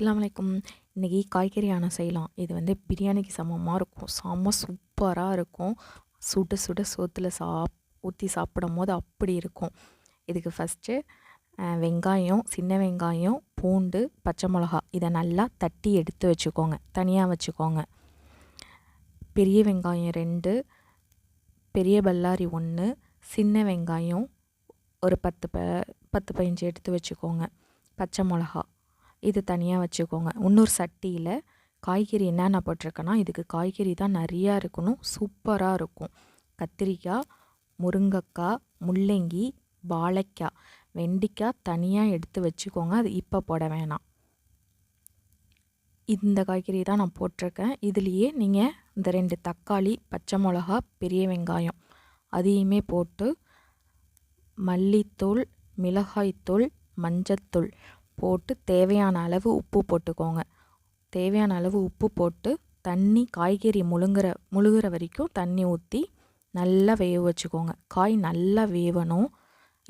அஸ்லாம் வலைக்கும் இன்றைக்கி காய்கறி ஆனால் செய்யலாம். இது வந்து பிரியாணிக்கு சமமாக இருக்கும். செம்ம சூப்பராக இருக்கும். சுட சுட சோத்தில் சாப் ஊற்றி சாப்பிடும் போது அப்படி இருக்கும். இதுக்கு ஃபஸ்ட்டு வெங்காயம் சின்ன வெங்காயம் பூண்டு பச்சை மிளகா இதை நல்லா தட்டி எடுத்து வச்சுக்கோங்க. தனியாக வச்சுக்கோங்க. பெரிய வெங்காயம் ரெண்டு பெரிய பல்லாரி ஒன்று சின்ன வெங்காயம் ஒரு பத்து ப பத்து பதினஞ்சு எடுத்து வச்சுக்கோங்க. பச்சை மிளகா. இது தனியாக வச்சுக்கோங்க. இன்னொரு சட்டியில் காய்கறி என்னென்ன போட்டிருக்கேன்னா இதுக்கு காய்கறி தான் நிறையா இருக்கணும். சூப்பராக இருக்கும். கத்திரிக்காய் முருங்கக்காய் முள்ளங்கி வாழைக்காய். வெண்டிக்காய் தனியாக எடுத்து வச்சுக்கோங்க. அது இப்போ போட வேணாம். இந்த காய்கறி தான் நான் போட்டிருக்கேன். இதுலேயே நீங்கள் இந்த ரெண்டு தக்காளி பச்சை மிளகா பெரிய வெங்காயம் அதையுமே போட்டு மல்லித்தூள் மிளகாய்த்தூள் மஞ்சத்தூள் போட்டு தேவையான அளவு உப்பு போட்டுக்கோங்க. தேவையான அளவு உப்பு போட்டு தண்ணி காய்கறி முழுங்குற முழுகிற வரைக்கும் தண்ணி ஊற்றி நல்லா வேக வச்சுக்கோங்க. காய் நல்லா வேவணும்.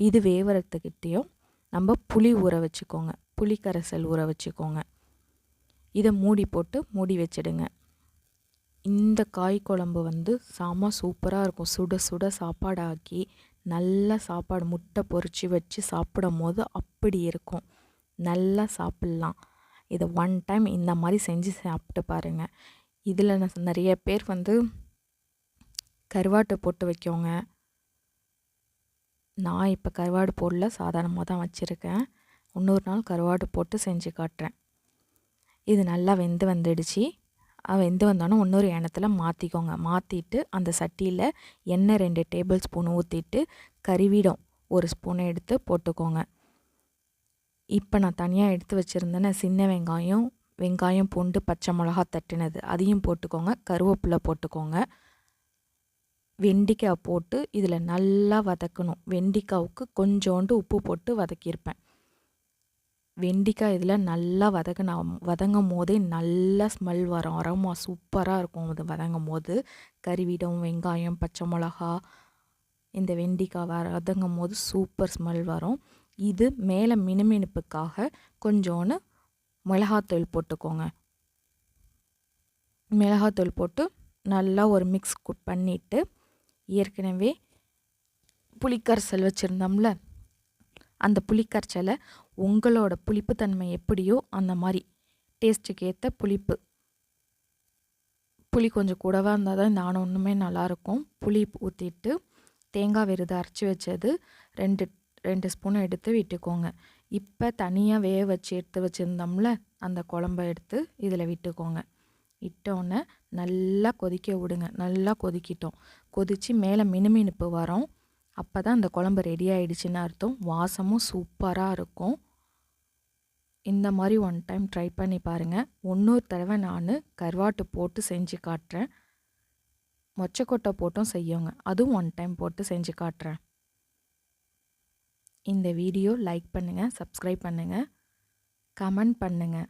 இது வேவறதுக்கிட்டேயும் நம்ம புளி ஊற வச்சுக்கோங்க. புளி கரைசல் ஊற வச்சுக்கோங்க. இதை மூடி போட்டு மூடி வச்சிடுங்க. இந்த காய் குழம்பு வந்து செம சூப்பராக இருக்கும். சுட சுட சாப்பாடு ஆக்கி நல்லா சாப்பாடு முட்டை பொறிச்சு வச்சு சாப்பிடும் போது அப்படி இருக்கும். நல்லா சாப்பிட்லாம். இதை ஒன் டைம் இந்த மாதிரி செஞ்சு சாப்பிட்டு பாருங்கள் இதில் நிறைய பேர் வந்து கருவாட்டை போட்டு வைக்கோங்க. நான் இப்போ கருவாடு போடல சாதாரணமாக தான் வச்சுருக்கேன். இன்னொரு நாள் கருவாடு போட்டு செஞ்சு காட்டுறேன். இது நல்லா வெந்து வந்துடுச்சு. வெந்து வந்தோன்னே இன்னொரு எண்ணத்தில் மாற்றிக்கோங்க மாற்றிட்டு அந்த சட்டியில் எண்ணெய் ரெண்டு டேபிள் ஸ்பூன் ஊற்றிட்டு கறிவிடம் ஒரு ஸ்பூனை எடுத்து போட்டுக்கோங்க. இப்போ நான் தனியாக எடுத்து வச்சுருந்தேன்னு சின்ன வெங்காயம் வெங்காயம் பூண்டு பச்சை மிளகா தட்டினது. அதையும் போட்டுக்கோங்க. கருவேப்பிலை போட்டுக்கோங்க. வெண்டிக்காய் போட்டு இதில் நல்லா வதக்கணும். வெண்டிக்காவுக்கு கொஞ்சோண்டு உப்பு போட்டு வதக்கியிருப்பேன். வெண்டிக்காய் இதில் நல்லா வதக்கினா வதங்கும் போதே நல்லா ஸ்மெல் வரும். அரமா சூப்பராக இருக்கும் அது வதங்கும் போது. கறிவிடம் வெங்காயம் பச்சை மிளகா இந்த வெண்டிக்காய் வதங்கும் போது சூப்பர் ஸ்மெல் வரும். இது மேலே மினுமினுப்புக்காக கொஞ்சோன்னு மிளகாத்தூள் போட்டுக்கோங்க. மிளகாத்தூள் போட்டு நல்லா ஒரு மிக்ஸ் பண்ணிவிட்டு ஏற்கனவே புளிக்கரைசல் வச்சுருந்தோம்ல அந்த புளிக்கரைச்சலை உங்களோட புளிப்புத்தன்மை எப்படியோ அந்த மாதிரி டேஸ்ட்டுக்கு ஏற்ற புளிப்பு. புளி கொஞ்சம் கூடவாக இருந்தால் தான் இந்த ஆணம் ஒன்றுமே நல்லாயிருக்கும் புளி ஊற்றிட்டு தேங்காய் விருது அரைச்சி வச்சது ரெண்டு ரெண்டு ஸ்பூன் எடுத்து விட்டுக்கோங்க. இப்போ தனியாக வேக வச்சு எடுத்து வச்சுருந்தோம்ல அந்த குழம்ப எடுத்து இதில் விட்டுக்கோங்க. இட்டோன்னே நல்லா கொதிக்க விடுங்க. நல்லா கொதிக்கிட்டோம். கொதித்து மேலே மினுமினுப்பு வரும். அப்போ தான் அந்த குழம்பு ரெடி ஆகிடுச்சின்னு அர்த்தம். வாசமும் சூப்பராக இருக்கும். இந்த மாதிரி ஒன் டைம் ட்ரை பண்ணி பாருங்கள் இன்னொரு தடவை நான் கருவாட்டு போட்டு செஞ்சு காட்டுறேன். மொச்சக்கொட்டை போட்டும் செய்யுங்க. அதுவும் ஒன் டைம் போட்டு செஞ்சு காட்டுறேன். இந்த வீடியோ லைக் பண்ணுங்கள் சப்ஸ்கிரைப் பண்ணுங்கள் கமெண்ட் பண்ணுங்கள்